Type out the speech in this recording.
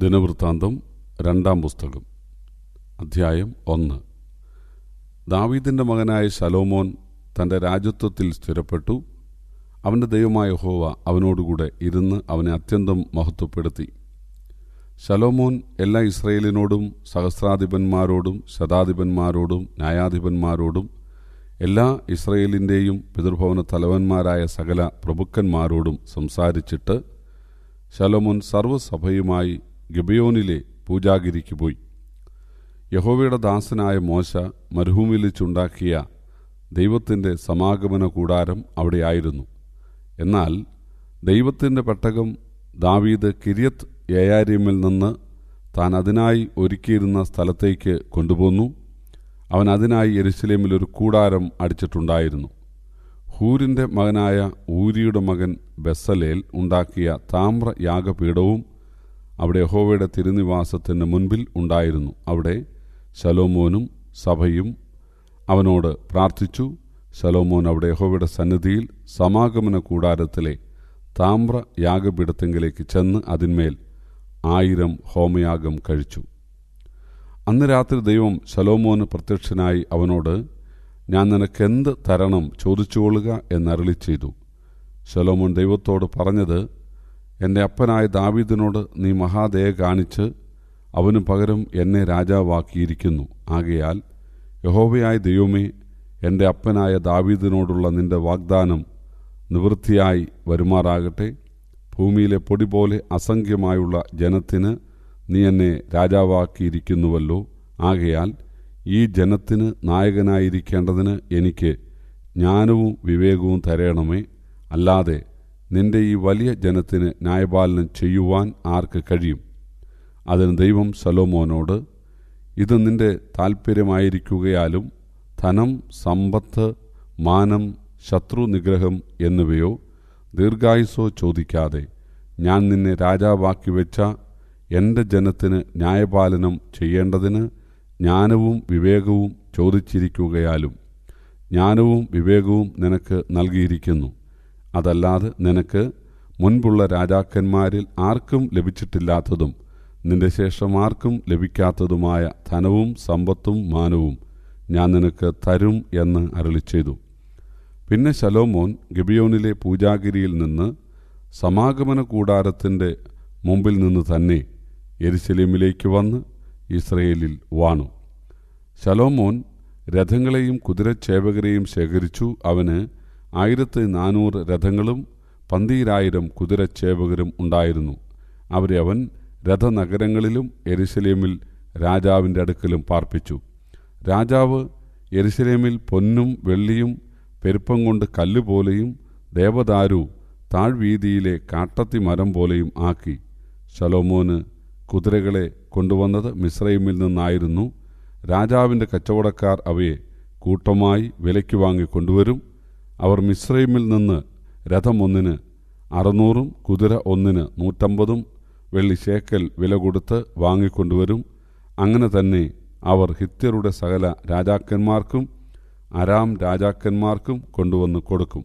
ദിനവൃത്താന്തം രണ്ടാം പുസ്തകം അധ്യായം ഒന്ന്. ദാവീദിന്റെ മകനായ ശലോമോൻ തന്റെ രാജ്യത്വത്തിൽ സ്ഥിരപ്പെട്ടു. അവന്റെ ദൈവമായ ഹോവ അവനോടുകൂടെ ഇരുന്ന് അവനെ അത്യന്തം മഹത്വപ്പെടുത്തി. ശലോമോൻ എല്ലാ ഇസ്രയേലിനോടും സഹസ്രാധിപന്മാരോടും ശതാധിപന്മാരോടും ന്യായാധിപന്മാരോടും എല്ലാ ഇസ്രയേലിന്റെയും പിതൃഭവന തലവന്മാരായ സകല പ്രഭുക്കന്മാരോടും സംസാരിച്ചിട്ട് ശലോമോൻ സർവസഭയുമായി ഗബിയോനിലെ പൂജാഗിരിക്ക് പോയി. യഹോവയുടെ ദാസനായ മോശ മരുഭൂമിയിൽ ചുണ്ടാക്കിയ ദൈവത്തിന്റെ സമാഗമന കൂടാരം അവിടെയായിരുന്നു. എന്നാൽ ദൈവത്തിന്റെ പെട്ടകം ദാവീദ് കിരിയത്ത് യയാരിമിൽ നിന്ന് താൻ അതിനായി ഒരുക്കിയിരുന്ന സ്ഥലത്തേക്ക് കൊണ്ടുപോന്നു. അവൻ അതിനായി എരുസലേമിൽ ഒരു കൂടാരം അടിച്ചിട്ടുണ്ടായിരുന്നു. ഹൂരിന്റെ മകനായ ഊരിയുടെ മകൻ ബെസലേൽ ഉണ്ടാക്കിയ താമ്ര യാഗപീഠവും അവിടെ യഹോവയുടെ തിരുനിവാസത്തിന് മുൻപിൽ ഉണ്ടായിരുന്നു. അവിടെ ശലോമോനും സഭയും അവനോട് പ്രാർത്ഥിച്ചു. ശലോമോൻ അവിടെ യഹോവയുടെ സന്നിധിയിൽ സമാഗമന കൂടാരത്തിലെ താമ്ര യാഗപീഠത്തെങ്കിലേക്ക് ചെന്ന് അതിന്മേൽ ആയിരം ഹോമയാഗം കഴിച്ചു. അന്ന് രാത്രി ദൈവം ശലോമോന് പ്രത്യക്ഷനായി അവനോട് ഞാൻ നിനക്കെന്ത് തരണം ചോദിച്ചുകൊള്ളുക എന്നരളി ചെയ്തു ശലോമോൻ ദൈവത്തോട് പറഞ്ഞത് എന്റെ അപ്പനായ ദാവീദിനോട് നീ മഹാദയ കാണിച്ച് അവനു പകരം എന്നെ രാജാവാക്കിയിരിക്കുന്നു. ആകയാൽ യഹോവയായ ദൈവമേ എന്റെ അപ്പനായ ദാവീദിനോടുള്ള നിന്റെ വാഗ്ദാനം നിവൃത്തിയായി വരുമാറാകട്ടെ. ഭൂമിയിലെ പൊടി പോലെ അസംഖ്യമായുള്ള ജനത്തിന് നീ എന്നെ രാജാവാക്കിയിരിക്കുന്നുവല്ലോ. ആകയാൽ ഈ ജനത്തിന് നായകനായിരിക്കേണ്ടതിന് എനിക്ക് ജ്ഞാനവും വിവേകവും തരയണമേ അല്ലാതെ നിന്റെ ഈ വലിയ ജനത്തിന് ന്യായപാലനം ചെയ്യുവാൻ ആർക്ക് കഴിയും? അതിന് ദൈവം സലോമോനോട് ഇത് നിന്റെ താൽപ്പര്യമായിരിക്കുകയാലും ധനം സമ്പത്ത് മാനം ശത്രു നിഗ്രഹം എന്നിവയോ ദീർഘായുസോ ചോദിക്കാതെ ഞാൻ നിന്നെ രാജാവാക്കി വെച്ച എന്റെ ജനത്തിന് ന്യായപാലനം ചെയ്യേണ്ടതിന് ജ്ഞാനവും വിവേകവും ചോദിച്ചിരിക്കുകയാലും ജ്ഞാനവും വിവേകവും നിനക്ക് നൽകിയിരിക്കുന്നു. അതല്ലാതെ നിനക്ക് മുൻപുള്ള രാജാക്കന്മാരിൽ ആർക്കും ലഭിച്ചിട്ടില്ലാത്തതും നിന്റെ ശേഷം ആർക്കും ലഭിക്കാത്തതുമായ ധനവും സമ്പത്തും മാനവും ഞാൻ നിനക്ക് തരും എന്ന് അരളി ചെയ്തു പിന്നെ ശലോമോൻ ഗബിയോനിലെ പൂജാഗിരിയിൽ നിന്ന് സമാഗമന കൂടാരത്തിന്റെ മുമ്പിൽ നിന്ന് തന്നെ എരിശലീമിലേക്ക് വന്ന് ഇസ്രയേലിൽ വാണു. ശലോമോൻ രഥങ്ങളെയും കുതിരച്ചേവകരെയും ശേഖരിച്ചു. അവന് ആയിരത്തി നാനൂറ് രഥങ്ങളും പന്തിരായിരം കുതിരച്ചേവകരും ഉണ്ടായിരുന്നു. അവരെ അവൻ രഥനഗരങ്ങളിലും എരുസലേമിൽ രാജാവിന്റെ അടുക്കലും പാർപ്പിച്ചു. രാജാവ് എരുസലേമിൽ പൊന്നും വെള്ളിയും പെരുപ്പം കൊണ്ട് കല്ലുപോലെയും ദേവദാരു താഴ്വീതിയിലെ കാട്ടത്തി മരം പോലെയും ആക്കി. ശലോമോന് കുതിരകളെ കൊണ്ടുവന്നത് മിശ്രൈമിൽ നിന്നായിരുന്നു. രാജാവിന്റെ കച്ചവടക്കാർ അവയെ കൂട്ടമായി വിലയ്ക്ക് വാങ്ങി കൊണ്ടുവരും. അവർ മിശ്രൈമിൽ നിന്ന് രഥം ഒന്നിന് അറുന്നൂറും കുതിര ഒന്നിന് നൂറ്റമ്പതും വെള്ളി ശേക്കൽ വില കൊടുത്ത് വാങ്ങിക്കൊണ്ടുവരും. അങ്ങനെ തന്നെ അവർ ഹിത്യരുടെ സകല രാജാക്കന്മാർക്കും അരാം രാജാക്കന്മാർക്കും കൊണ്ടുവന്ന് കൊടുക്കും.